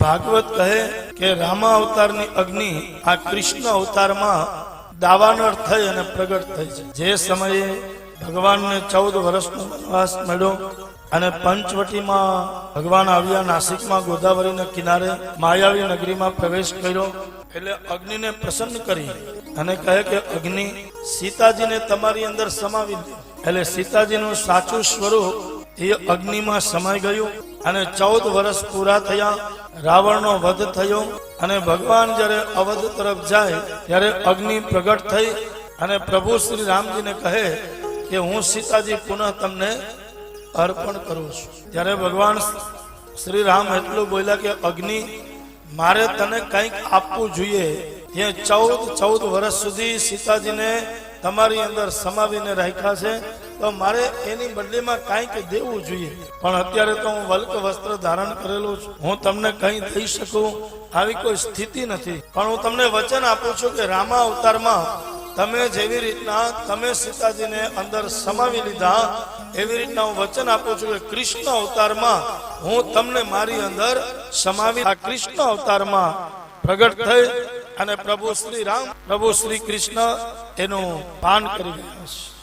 ભાગવત કહે કે રામા અવતારની અગ્નિ આ કૃષ્ણ અવતારમાં દાવાનળ થઈ અને પ્રગટ થઈ છે. જે સમયે ભગવાનને ચૌદ વર્ષનો વનવાસ મળ્યો અને પંચવટીમાં ભગવાન આવ્યા નાસિકમાં ગોદાવરીના કિનારે માયાવી નગરીમાં પ્રવેશ કર્યો એટલે અગ્નિને પ્રસન્ન કરી અને કહે કે અગ્નિ સીતાજીને તમારી અંદર સમાવી એટલે સીતાજીનું સાચું સ્વરૂપ એ અગ્નિમાં સમાઈ ગયું અને ચૌદ વર્ષ પૂરા થયા, રાવણનો વધ થયો અને ભગવાન જ્યારે અવધ તરફ જાય, ત્યારે અગ્નિ પ્રગટ થઈ અને પ્રભુ શ્રી રામજીને કહે કે હું સીતાજી પુનઃ તમને અર્પણ કરું છું. ત્યારે ભગવાન શ્રી રામ એટલું બોલ્યા કે, અગ્નિ, મારે તને કંઈક આપવું જોઈએ. જે ચૌદ ચૌદ વર્ષ સુધી સીતાજીને તમારી અંદર સમાવીને રાખ્યા છે. તો મારે એની બદલીમાં કાંઈક દેવું જોઈએ. પણ અત્યારે તો હું વલ્ક વસ્ત્ર ધારણ કરેલું છું. હું તમને કંઈ દઈ શકું આવી કોઈ સ્થિતિ નથી. પણ હું તમને વચન આપું છું કે રામા અવતારમાં તમે જેવી રીતના તમે સીતાજીને અંદર સમાવી લીધા, એવી રીતના હું વચન આપું છું કે કૃષ્ણ અવતારમાં હું તમને મારી અંદર સમાવી આ કૃષ્ણ અવતારમાં પ્રગટ થઈ અને પ્રભુ શ્રી રામ, પ્રભુ શ્રી કૃષ્ણ એનું પાન કરી રહ્યા છે.